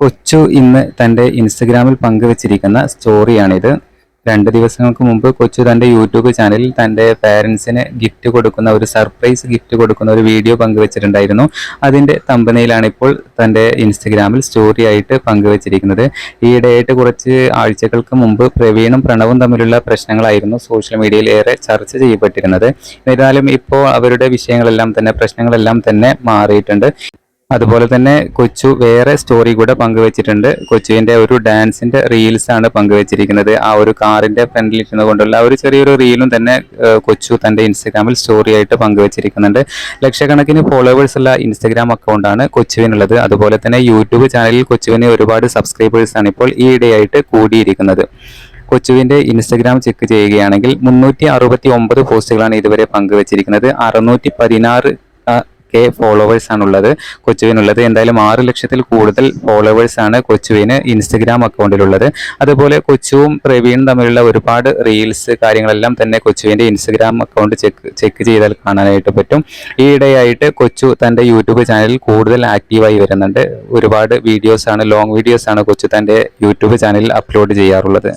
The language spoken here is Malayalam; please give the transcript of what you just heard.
കൊച്ചു ഇന്ന് തന്റെ ഇൻസ്റ്റഗ്രാമിൽ പങ്കുവച്ചിരിക്കുന്ന സ്റ്റോറിയാണിത്. രണ്ട് ദിവസങ്ങൾക്ക് മുമ്പ് കൊച്ചു തന്റെ യൂട്യൂബ് ചാനലിൽ തന്റെ പാരൻസിന് ഗിഫ്റ്റ് കൊടുക്കുന്ന ഒരു സർപ്രൈസ് ഗിഫ്റ്റ് കൊടുക്കുന്ന ഒരു വീഡിയോ പങ്കുവച്ചിട്ടുണ്ടായിരുന്നു. അതിന്റെ തമ്പനയിലാണ് ഇപ്പോൾ തന്റെ ഇൻസ്റ്റഗ്രാമിൽ സ്റ്റോറി ആയിട്ട് പങ്കുവച്ചിരിക്കുന്നത് ഈയിടെയായിട്ട് കുറച്ച് ആഴ്ചകൾക്ക് മുമ്പ് പ്രവീണും പ്രണവും തമ്മിലുള്ള പ്രശ്നങ്ങളായിരുന്നു സോഷ്യൽ മീഡിയയിൽ ഏറെ ചർച്ച ചെയ്യപ്പെട്ടിരുന്നത്. എന്നിരുന്നാലും ഇപ്പോൾ അവരുടെ വിഷയങ്ങളെല്ലാം തന്നെ പ്രശ്നങ്ങളെല്ലാം തന്നെ മാറിയിട്ടുണ്ട്. അതുപോലെ തന്നെ കൊച്ചു വേറെ സ്റ്റോറി കൂടെ പങ്കുവച്ചിട്ടുണ്ട്. കൊച്ചുവിന്റെ ഒരു ഡാൻസിന്റെ റീൽസ് ആണ് പങ്കുവച്ചിരിക്കുന്നത്. ആ ഒരു കാറിന്റെ ഫ്രണ്ടിൽ ഇരുന്നു കൊണ്ടുള്ള ഒരു ചെറിയൊരു റീലും തന്നെ കൊച്ചു തന്റെ ഇൻസ്റ്റഗ്രാമിൽ സ്റ്റോറി ആയിട്ട് പങ്കുവച്ചിരിക്കുന്നുണ്ട്. ലക്ഷക്കണക്കിന് ഫോളോവേഴ്സ് ഉള്ള ഇൻസ്റ്റഗ്രാം അക്കൗണ്ടാണ് കൊച്ചുവിനുള്ളത്. അതുപോലെ തന്നെ യൂട്യൂബ് ചാനലിൽ കൊച്ചുവിന് ഒരുപാട് സബ്സ്ക്രൈബേഴ്സ് ആണ് ഇപ്പോൾ ഈയിടെയായിട്ട് കൂടിയിരിക്കുന്നത്. കൊച്ചുവിന്റെ ഇൻസ്റ്റഗ്രാം ചെക്ക് ചെയ്യുകയാണെങ്കിൽ മുന്നൂറ്റി അറുപത്തി ഒമ്പത് പോസ്റ്റുകളാണ് ഇതുവരെ പങ്കുവച്ചിരിക്കുന്നത്. അറുന്നൂറ്റി പതിനാറ് കെ ഫോളോവേഴ്സ് ആണ് ഉള്ളത് കൊച്ചുവിനുള്ളത്. എന്തായാലും ആറ് ലക്ഷത്തിൽ കൂടുതൽ ഫോളോവേഴ്സ് ആണ് കൊച്ചുവിന് ഇൻസ്റ്റഗ്രാം അക്കൗണ്ടിലുള്ളത് അതുപോലെ കൊച്ചുവും പ്രവീണും തമ്മിലുള്ള ഒരുപാട് റീൽസ് കാര്യങ്ങളെല്ലാം തന്നെ കൊച്ചുവിന്റെ ഇൻസ്റ്റഗ്രാം അക്കൗണ്ട് ചെക്ക് ചെക്ക് ചെയ്താൽ കാണാനായിട്ട് പറ്റും. ഈയിടെയായിട്ട് കൊച്ചു തന്റെ യൂട്യൂബ് ചാനലിൽ കൂടുതൽ ആക്റ്റീവായി വരുന്നുണ്ട്. ഒരുപാട് വീഡിയോസാണ് ലോങ് വീഡിയോസാണ് കൊച്ചു തന്റെ യൂട്യൂബ് ചാനലിൽ അപ്ലോഡ് ചെയ്യാറുള്ളത്.